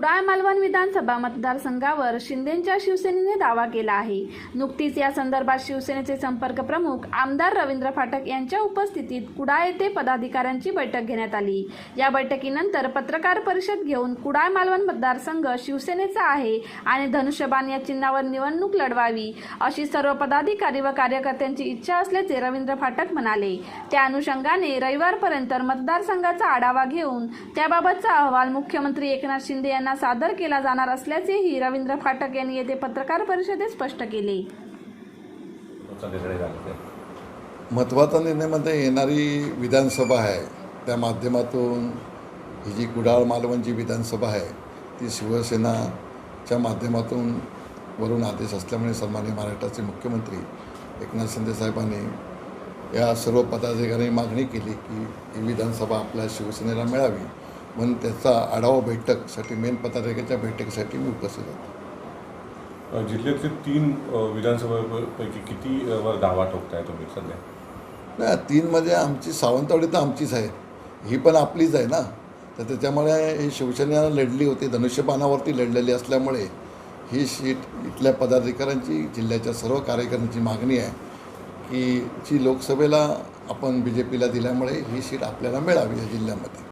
कुडाळ मालवण विधानसभा मतदारसंघावर शिंदेच्या शिवसेनेने दावा केला आहे. नुकतीच या संदर्भात शिवसेनेचे संपर्क प्रमुख आमदार रवींद्र फाटक यांच्या उपस्थितीत कुडाळ येथे पदाधिकाऱ्यांची बैठक घेण्यात आली. या बैठकीनंतर पत्रकार परिषद घेऊन कुडाळ मालवण मतदारसंघ शिवसेनेचा आहे आणि धनुष्यबाण या चिन्हावर निवडणूक लढवावी अशी सर्व पदाधिकारी व कार्यकर्त्यांची इच्छा असल्याचे रवींद्र फाटक म्हणाले. त्या अनुषंगाने रविवारपर्यंत मतदारसंघाचा आढावा घेऊन त्याबाबतचा अहवाल मुख्यमंत्री एकनाथ शिंदे यांना सादर केला जाणार असल्याचेही रवींद्र फाटक यांनी येथे पत्रकार परिषदेत स्पष्ट केले. तुमचा महत्त्वाचा निर्णयमध्ये म्हणजे येणारी विधानसभा आहे. त्या माध्यमातून ही जी कुडाळ मालवण जी विधानसभा आहे ती शिवसेनाच्या माध्यमातून वरून आदेश असल्यामुळे सन्मान्य महाराष्ट्राचे मुख्यमंत्री एकनाथ शिंदे साहेबांनी या सर्व पदाधिकाऱ्यांनी मागणी केली की ही विधानसभा आपल्या शिवसेनेला मिळावी. म्हणून त्याचा आढावा बैठकसाठी मेन पदाधिकाऱ्याच्या बैठकीसाठी मी उपस्थित होतो. जिल्ह्यातले तीन विधानसभेपैकी किती वर दावा ठोकताय तुम्ही सध्या? नाही तीनमध्ये आमची सावंतवाडी तर आमचीच आहे. ही पण आपलीच आहे ना. तर त्याच्यामुळे ही शिवसेनेला लढली होती धनुष्यबाणावरती लढलेली असल्यामुळे ही सीट इथल्या पदाधिकाऱ्यांची जिल्ह्याच्या सर्व कार्यकर्त्यांची मागणी आहे की जी लोकसभेला आपण बी जे पीला दिल्यामुळे ही सीट आपल्याला मिळावी या जिल्ह्यामध्ये.